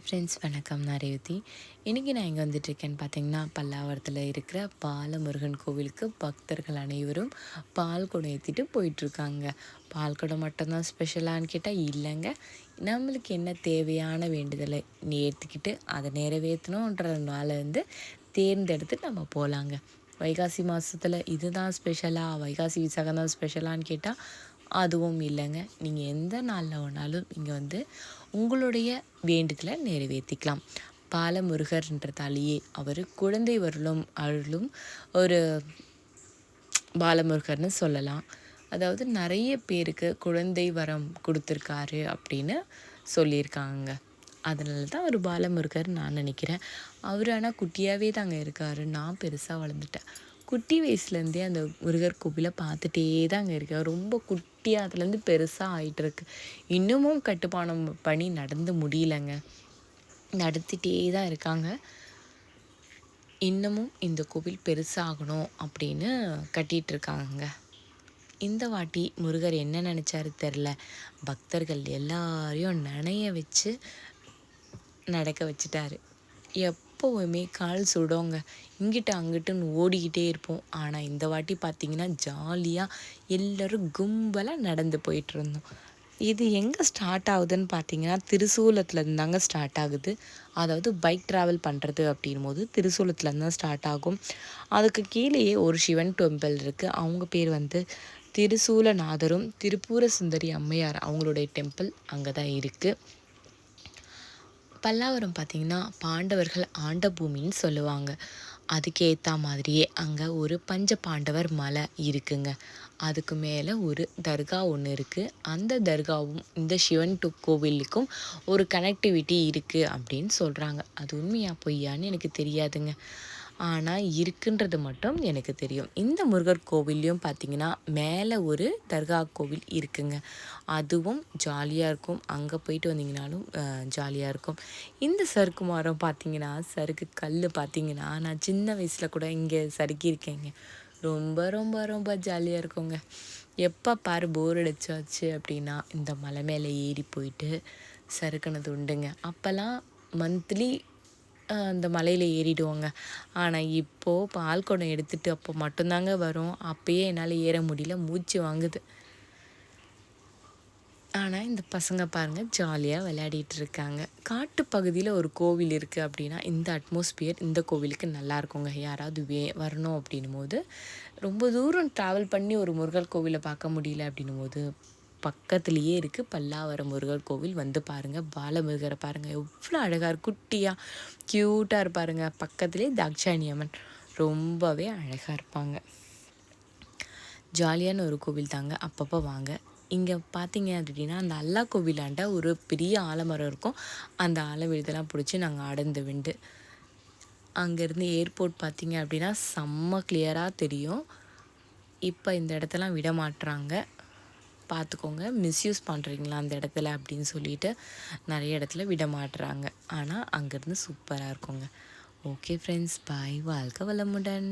Hi friends வணக்கம் நான் ரேவதி. இன்றைக்கி நான் இங்கே வந்துட்டுருக்கேன்னு பார்த்தீங்கன்னா பல்லாவரத்தில் இருக்கிற பாலமுருகன் கோவிலுக்கு பக்தர்கள் அனைவரும் பால் குடம் ஏற்றிட்டு போயிட்டுருக்காங்க. பால் குடம் மட்டும்தான் ஸ்பெஷலான்னு கேட்டால் இல்லைங்க. நம்மளுக்கு என்ன தேவையான வேண்டுதலை ஏற்றிக்கிட்டு அதை நிறைவேற்றணுன்றதுனால வந்து தேர்ந்தெடுத்து நம்ம போகலாங்க வைகாசி மாதத்தில் இதுதான் ஸ்பெஷலாக வைகாசி விசாகம் தான் ஸ்பெஷலான்னு கேட்டால் அதுவும் இல்லைங்க. நீங்கள் எந்த நாளில் வேணாலும் இங்கே வந்து உங்களுடைய வேண்டுதலை நிறைவேற்றிக்கலாம். பாலமுருகர்ன்றதாலேயே அவர் குழந்தை வருளும் அருளும் ஒரு பாலமுருகர்னு சொல்லலாம். அதாவது நிறைய பேருக்கு குழந்தை வரம் கொடுத்துருக்காரு அப்படின்னு சொல்லியிருக்காங்க. அதனால தான் அவர் பாலமுருகர் நான் நினைக்கிறேன். அவர் ஆனால் குட்டியாகவே தாங்க இருக்கார். நான் பெருசாக வளர்ந்துட்டேன். குட்டி வயசுலேருந்தே அந்த முருகர் கோவிலை பார்த்துட்டே தாங்க இருக்கேன் ரொம்ப குட்டியாக அதுலேருந்து பெருசாக ஆகிட்டுருக்கு இன்னமும் கட்டுப்பானம் பண்ணி நடந்து முடியலங்க. நடத்திட்டே தான் இருக்காங்க. இன்னமும் இந்த கோவில் பெருசாகணும் அப்படின்னு கட்டிகிட்ருக்காங்க இந்த வாட்டி முருகர் என்ன நினச்சாரு தெரில. பக்தர்கள் எல்லாரையும் நனைய வச்சு நடக்க வச்சுட்டாரு. எப் எப்போவுமே கால் சுடோங்க இங்கிட்ட அங்கிட்டுன்னு ஓடிக்கிட்டே இருப்போம். ஆனால் இந்த வாட்டி பார்த்திங்கன்னா ஜாலியாக எல்லோரும் கும்பலாக நடந்து போயிட்டுருந்தோம். இது எங்கே ஸ்டார்ட் ஆகுதுன்னு பார்த்தீங்கன்னா திருசூலத்துலேருந்து தாங்க ஸ்டார்ட் ஆகுது. அதாவது பைக் ட்ராவல் பண்ணுறது அப்படின் போது திருசூலத்துலேருந்து தான் ஸ்டார்ட் ஆகும். அதுக்கு கீழேயே ஒரு சிவன் டெம்பிள் இருக்குது அவங்க பேர் வந்து திருசூலநாதரும் திருப்பூர சுந்தரி அம்மையார் அவங்களுடைய டெம்பிள் அங்கே தான் இருக்குது பல்லாவரம் பார்த்திங்கன்னா பாண்டவர்கள் ஆண்ட பூமின்னு சொல்லுவாங்க. அதுக்கேற்ற மாதிரியே அங்கே ஒரு பஞ்ச பாண்டவர் மலை இருக்குங்க. அதுக்கு மேலே ஒரு தர்கா ஒன்று இருக்குது அந்த தர்காவும் இந்த சிவன் டு கோவிலுக்கும் ஒரு கனெக்டிவிட்டி இருக்குது அப்படின்னு சொல்கிறாங்க அது உண்மையாக பொய்யான்னு எனக்கு தெரியாதுங்க. ஆனால் இருக்குன்றது மட்டும் எனக்கு தெரியும். இந்த முருகர் கோவில்லையும் பார்த்திங்கன்னா மேலே ஒரு தர்கா கோவில் இருக்குங்க. அதுவும் ஜாலியாக இருக்கும். அங்கே போயிட்டு வந்தீங்கனாலும் ஜாலியாக இருக்கும். இந்த சறுக்கு மரம் பார்த்திங்கன்னா சறுக்கு கல் பார்த்திங்கன்னா நான் சின்ன வயசில் கூட இங்கே சறுக்கியிருக்கேங்க ரொம்ப ரொம்ப ரொம்ப ஜாலியாக இருக்குங்க. எப்போ பாரு போர் அடிச்சாச்சு அப்படின்னா இந்த மலை மேலே ஏறி போயிட்டு சறுக்கினது உண்டுங்க. அப்போல்லாம் மந்த்லி அந்த மலையில் ஏறிடுவோங்க. ஆனால் இப்போது பால் குடம் எடுத்துகிட்டு அப்போ மட்டும்தாங்க வரும். அப்போயே என்னால் ஏற முடியல. மூச்சு வாங்குது. ஆனால் இந்த பசங்க பாருங்கள் ஜாலியாக விளையாடிட்டு இருக்காங்க. காட்டு பகுதியில் ஒரு கோவில் இருக்குது அப்படின்னா இந்த அட்மாஸ்பியர் இந்த கோவிலுக்கு நல்லா இருக்குங்க. யாராவது வே வரணும் அப்படின்னும் போது ரொம்ப தூரம் ட்ராவல் பண்ணி ஒரு முருகல் கோவிலை பார்க்க முடியல அப்படின்னும் போது பக்கத்துலேயே இருக்குது பல்லாவரம் முருகர் கோவில் வந்து பாருங்கள் பாலமுருகரை பாருங்கள் எவ்வளோ அழகாக குட்டியாக க்யூட்டாக இருப்பாருங்க. பக்கத்துலேயே தாக்ஷாயணி அம்மன். ரொம்பவே அழகாக இருப்பாங்க. ஜாலியான ஒரு கோவில் தாங்க. அப்பப்போ வாங்க. இங்கே பார்த்தீங்க அப்படின்னா அந்த அல்லா கோவிலாண்ட ஒரு பெரிய ஆலமரம் இருக்கும். அந்த ஆலவிழுதெல்லாம் பிடிச்சி நாங்கள் அடர்ந்து விண்டு. அங்கேருந்து ஏர்போர்ட் பார்த்தீங்க அப்படின்னா செம்ம கிளியராக தெரியும். இப்போ இந்த இடத்தெல்லாம் விட மாட்டுறாங்க பார்த்துக்கோங்க. மிஸ்யூஸ் பண்ணுறீங்களா அந்த இடத்துல அப்படின்னு சொல்லிட்டு நிறைய இடத்துல விட மாட்டுறாங்க ஆனால் அங்கேருந்து சூப்பராக இருக்குங்க. ஓகே ஃப்ரெண்ட்ஸ் பாய் வாழ்க்கை வளமுடன்.